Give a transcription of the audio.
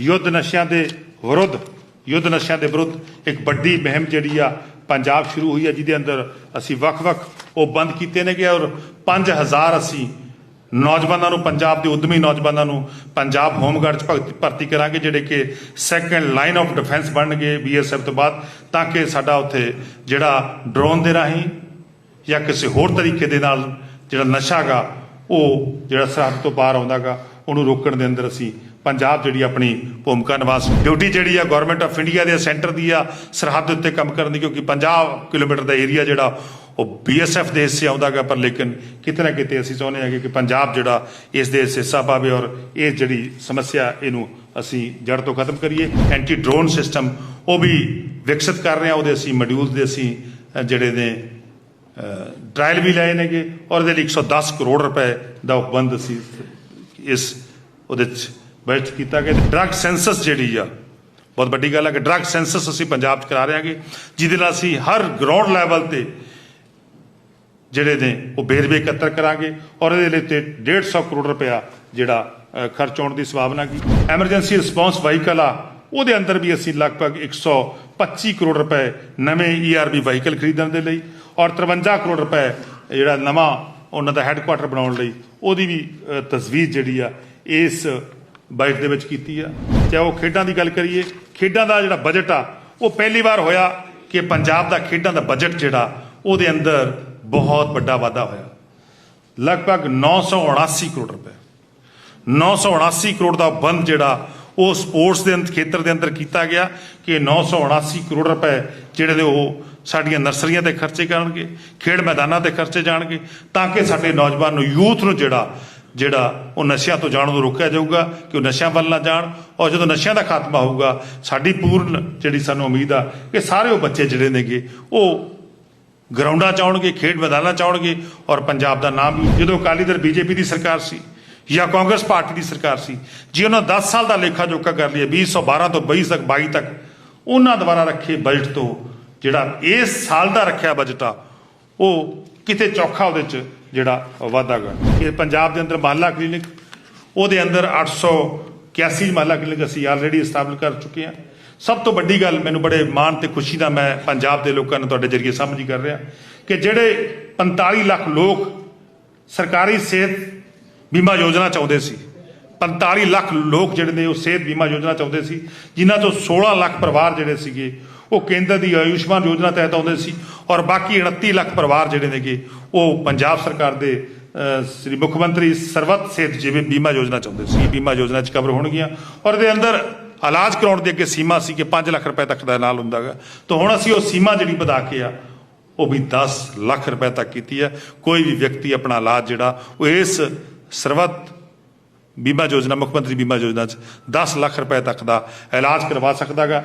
ਯੁੱਧ ਨਸ਼ਿਆਂ ਦੇ ਵਿਰੁੱਧ, ਯੁੱਧ ਨਸ਼ਿਆਂ ਦੇ ਵਿਰੁੱਧ ਇੱਕ ਵੱਡੀ ਮੁਹਿੰਮ ਜਿਹੜੀ ਆ ਪੰਜਾਬ ਸ਼ੁਰੂ ਹੋਈ ਆ, ਜਿਹਦੇ ਅੰਦਰ ਅਸੀਂ ਵੱਖ-ਵੱਖ ਉਹ ਬੰਦ ਕੀਤੇ ਨੇਗੇ ਔਰ 5000 ਅਸੀਂ ਨੌਜਵਾਨਾਂ ਨੂੰ, ਪੰਜਾਬ ਦੇ ਉਦਮੀ ਨੌਜਵਾਨਾਂ ਨੂੰ ਪੰਜਾਬ ਹੋਮਗਾਰਡ ਚ ਭਗਤ- ਭਰਤੀ ਕਰਾਂਗੇ, ਜਿਹੜੇ ਕਿ ਸੈਕੰਡ ਲਾਈਨ ਆਫ ਡਿਫੈਂਸ ਬਣਨਗੇ ਬੀਐਸਐਫ ਤੋਂ ਬਾਅਦ, ਤਾਂ ਕਿ ਸਾਡਾ ਉੱਥੇ ਜਿਹੜਾ ਡਰੋਨ ਦੇ ਰਾਹੀਂ ਜਾਂ ਕਿਸੇ ਹੋਰ ਤਰੀਕੇ ਦੇ ਨਾਲ ਜਿਹੜਾ ਨਸ਼ਾ ਗਾ, ਉਹ ਜਿਹੜਾ ਸਰਹੱਦ ਤੋਂ ਪਾਰ ਆਉਂਦਾਗਾ ਉਹਨੂੰ ਰੋਕਣ ਦੇ ਅੰਦਰ ਅਸੀਂ ਪੰਜਾਬ ਜਿਹੜੀ ਆਪਣੀ ਭੂਮਿਕਾ ਨਿਭਾ ਡਿਊਟੀ ਜਿਹੜੀ ਆ ਗਵਰਨਮੈਂਟ ਆਫ ਇੰਡੀਆ ਦੇ ਸੈਂਟਰ ਦੀ ਆ, ਸਰਹੱਦ ਦੇ ਉੱਤੇ ਕੰਮ ਕਰਨ ਦੀ, ਕਿਉਂਕਿ 50 ਕਿਲੋਮੀਟਰ ਦਾ ਏਰੀਆ ਜਿਹੜਾ, ਉਹ ਬੀਐਸਐਫ ਦੇ ਹਿੱਸੇ ਆਉਂਦਾਗਾ ਪਰ ਲੇਕਿਨ ਕਿਤੇ ਨਾ ਕਿਤੇ ਅਸੀਂ ਚਾਹੁੰਦੇ ਹਾਂ ਕਿ ਪੰਜਾਬ ਜਿਹੜਾ ਇਸ ਦੇ ਹਿੱਸਾ ਪਾਵੇ ਔਰ ਇਹ ਜਿਹੜੀ ਸਮੱਸਿਆ ਇਹਨੂੰ ਅਸੀਂ ਜੜ ਤੋਂ ਖਤਮ ਕਰੀਏ। ਐਂਟੀ ਡਰੋਨ ਸਿਸਟਮ ਉਹ ਵੀ ਵਿਕਸਿਤ ਕਰ ਰਹੇ ਹਾਂ ਉਹਦੇ ਅਸੀਂ ਮੋਡਿਊਲਸ ਦੇ ਅਸੀਂ ਜਿਹੜੇ ਨੇ ਟ੍ਰਾਇਲ ਵੀ ਲਏ ਨੇਗੇ ਔਰ ਇਹਦੇ ਲਈ 110 ਕਰੋੜ ਰੁਪਏ ਦਾ ਉਪਬੰਧ ਅਸੀਂ ਇਸ, ਉਹਦੇ ਚ ਬਜਟ ਕੀਤਾ ਗਿਆ ਡਰੱਗ ਸੈਂਸਸ ਜਿਹੜੀ ਆ, ਬਹੁਤ ਵੱਡੀ ਗੱਲ ਹੈ ਕਿ ਡਰੱਗ ਸੈਂਸਸ ਅਸੀਂ ਪੰਜਾਬ ਚ ਕਰਾ ਰਹੇ ਹਾਂਗੇ, ਜਿਹਦੇ ਨਾਲ ਅਸੀਂ ਹਰ ਗਰਾਊਂਡ ਲੈਵਲ ਤੇ ਜਿਹੜੇ ਨੇ ਉਹ ਵੇਰਵੇ ਇਕੱਤਰ ਕਰਾਂਗੇ ਔਰ ਇਹਦੇ ਲਈ ਤੇ 150 ਕਰੋੜ ਰੁਪਇਆ ਜਿਹੜਾ ਖਰਚ ਹੋਣ ਦੀ ਸੰਭਾਵਨਾ ਕੀ। ਐਮਰਜੈਂਸੀ ਰਿਸਪੌਂਸ ਵਾਹੀਕਲ ਆ, ਉਹਦੇ ਅੰਦਰ ਵੀ ਅਸੀਂ ਲਗਭਗ 125 ਕਰੋੜ ਰੁਪਏ ਨਵੇਂ E ਈਆਰਬੀ ਵਾਹੀਕਲ ਖਰੀਦਣ ਦੇ ਲਈ ਔਰ 53 ਕਰੋੜ ਰੁਪਏ ਜਿਹੜਾ ਨਵਾਂ ਉਹਨਾਂ ਦਾ ਹੈੱਡਕੁਆਟਰ ਬਣਾਉਣ ਲਈ ਉਹਦੀ ਵੀ ਤਜਵੀਜ਼ ਜਿਹੜੀ ਆ, ਇਸ ਬਜਟ ਦੇ ਵਿੱਚ ਕੀਤੀ ਆ। ਚਾਹੇ ਉਹ ਖੇਡਾਂ ਦੀ ਗੱਲ ਕਰੀਏ, ਖੇਡਾਂ ਦਾ ਜਿਹੜਾ ਬਜਟ ਆ, ਉਹ ਪਹਿਲੀ ਵਾਰ ਹੋਇਆ ਕਿ ਪੰਜਾਬ ਦਾ ਖੇਡਾਂ ਦਾ ਬਜਟ ਜਿਹੜਾ, ਉਹਦੇ ਅੰਦਰ ਬਹੁਤ ਵੱਡਾ ਵਾਧਾ ਹੋਇਆ। ਲਗਭਗ 979 ਕਰੋੜ ਰੁਪਏ। 979 ਕਰੋੜ ਦਾ ਬੰਦ ਜਿਹੜਾ, ਉਹ ਸਪੋਰਟਸ ਦੇ ਅੰਦਰ ਖੇਤਰ ਦੇ ਅੰਦਰ ਕੀਤਾ ਗਿਆ ਕਿ 979 ਕਰੋੜ ਰੁਪਏ ਜਿਹੜੇ ਨੇ ਉਹ ਸਾਡੀਆਂ ਨਰਸਰੀਆਂ ਤੇ ਖਰਚੇ ਕਰਨਗੇ, ਖੇਡ ਮੈਦਾਨਾਂ ਤੇ ਖਰਚੇ ਜਾਣਗੇ, ਤਾਂ ਕਿ ਸਾਡੇ ਨੌਜਵਾਨ ਨੂੰ, ਯੂਥ ਨੂੰ ਜਿਹੜਾ ਜਿਹੜਾ ਉਹ ਨਸ਼ਿਆਂ ਤੋਂ ਜਾਣ ਤੋਂ ਰੋਕਿਆ ਜਾਊਗਾ ਕਿ ਉਹ ਨਸ਼ਿਆਂ ਵੱਲ ਨਾ ਜਾਣ ਔਰ ਜਦੋਂ ਨਸ਼ਿਆਂ ਦਾ ਖਾਤਮਾ ਹੋਊਗਾ, ਸਾਡੀ ਪੂਰਨ ਜਿਹੜੀ ਸਾਨੂੰ ਉਮੀਦ ਆ ਕਿ ਸਾਰੇ ਉਹ ਬੱਚੇ ਜਿਹੜੇ ਨੇਗੇ, ਉਹ ਗਰਾਊਂਡਾਂ ਚ ਆਉਣਗੇ, ਖੇਡ ਮੈਦਾਨਾਂ ਚ ਆਉਣਗੇ ਔਰ ਪੰਜਾਬ ਦਾ ਨਾਮ ਵੀ ਜਦੋਂ ਅਕਾਲੀ ਦਲ ਬੀਜੇਪੀ ਦੀ ਸਰਕਾਰ ਸੀ ਜਾਂ ਕਾਂਗਰਸ ਪਾਰਟੀ ਦੀ ਸਰਕਾਰ ਸੀ, ਜੇ ਉਹਨਾਂ 10 ਸਾਲ ਦਾ ਲੇਖਾ ਜੋਖਾ ਕਰ ਲਈਏ 2012 ਤੋਂ 22 ਤੱਕ 22 ਤੱਕ, ਉਹਨਾਂ ਦੁਆਰਾ ਰੱਖੇ ਬਜਟ ਤੋਂ ਜਿਹੜਾ ਇਸ ਸਾਲ ਦਾ ਰੱਖਿਆ ਬਜਟ ਆ ਉਹ ਕਿਤੇ ਚੌਖਾ ਉਹਦੇ ਚ ਜਿਹੜਾ ਵਾਧਾ ਗਾ। ਇਹ ਪੰਜਾਬ ਦੇ ਅੰਦਰ ਮਹੱਲਾ ਕਲੀਨਿਕ, ਉਹਦੇ ਅੰਦਰ 881 ਮਹੱਲਾ ਕਲੀਨਿਕ ਅਸੀਂ ਆਲਰੇਡੀ ਸਥਾਪਿਤ ਕਰ ਚੁੱਕੇ ਹਾਂ। ਸਭ ਤੋਂ ਵੱਡੀ ਗੱਲ ਮੈਨੂੰ ਬੜੇ ਮਾਣ ਤੇ ਖੁਸ਼ੀ ਦਾ ਮੈਂ ਪੰਜਾਬ ਦੇ ਲੋਕਾਂ ਨੂੰ ਤੁਹਾਡੇ ਜਰੀਏ ਸਾਂਝੀ ਕਰ ਰਿਹਾ ਕਿ ਜਿਹੜੇ 45 ਲੱਖ ਲੋਕ ਸਰਕਾਰੀ ਸਿਹਤ ਬੀਮਾ ਯੋਜਨਾ ਚਾਹੁੰਦੇ ਸੀ 45 ਲੱਖ ਲੋਕ ਜਿਹੜੇ ਨੇ ਉਹ ਸਿਹਤ ਬੀਮਾ ਯੋਜਨਾ ਚਾਹੁੰਦੇ ਸੀ, ਜਿਨ੍ਹਾਂ 'ਚੋਂ 16 ਲੱਖ ਪਰਿਵਾਰ ਜਿਹੜੇ ਸੀਗੇ ਉਹ ਕੇਂਦਰ ਦੀ ਆਯੁਸ਼ਮਾਨ ਯੋਜਨਾ ਤਹਿਤ ਆਉਂਦੇ ਸੀ ਔਰ ਬਾਕੀ 29 ਲੱਖ ਪਰਿਵਾਰ ਜਿਹੜੇ ਨੇਗੇ, ਉਹ ਪੰਜਾਬ ਸਰਕਾਰ ਦੇ ਸ੍ਰੀ ਮੁੱਖ ਮੰਤਰੀ ਸਰਵਤ ਸਿਹਤ ਜਿਵੇਂ ਬੀਮਾ ਯੋਜਨਾ ਚਾਹੁੰਦੇ ਸੀ। ਬੀਮਾ ਯੋਜਨਾ ਚ ਕਵਰ ਹੋਣਗੀਆਂ ਔਰ ਇਹਦੇ ਅੰਦਰ ਇਲਾਜ ਕਰਾਉਣ ਦੇ ਅੱਗੇ ਸੀਮਾ ਸੀ ਕਿ 5 ਲੱਖ ਰੁਪਏ ਤੱਕ ਦਾ ਨਾਲ ਹੁੰਦਾਗਾ ਤਾਂ ਹੁਣ ਅਸੀਂ ਉਹ ਸੀਮਾ ਜਿਹੜੀ ਵਧਾ ਕੇ ਆ, ਉਹ ਵੀ 10 ਲੱਖ ਰੁਪਏ ਤੱਕ ਕੀਤੀ ਹੈ। ਕੋਈ ਵੀ ਵਿਅਕਤੀ ਆਪਣਾ ਇਲਾਜ ਜਿਹੜਾ, ਉਹ ਇਸ ਸਰਵਤ ਬੀਮਾ ਯੋਜਨਾ, ਮੁੱਖ ਮੰਤਰੀ ਬੀਮਾ ਯੋਜਨਾ ਚ 10 ਲੱਖ ਰੁਪਏ ਤੱਕ ਦਾ ਇਲਾਜ ਕਰਵਾ ਸਕਦਾਗਾ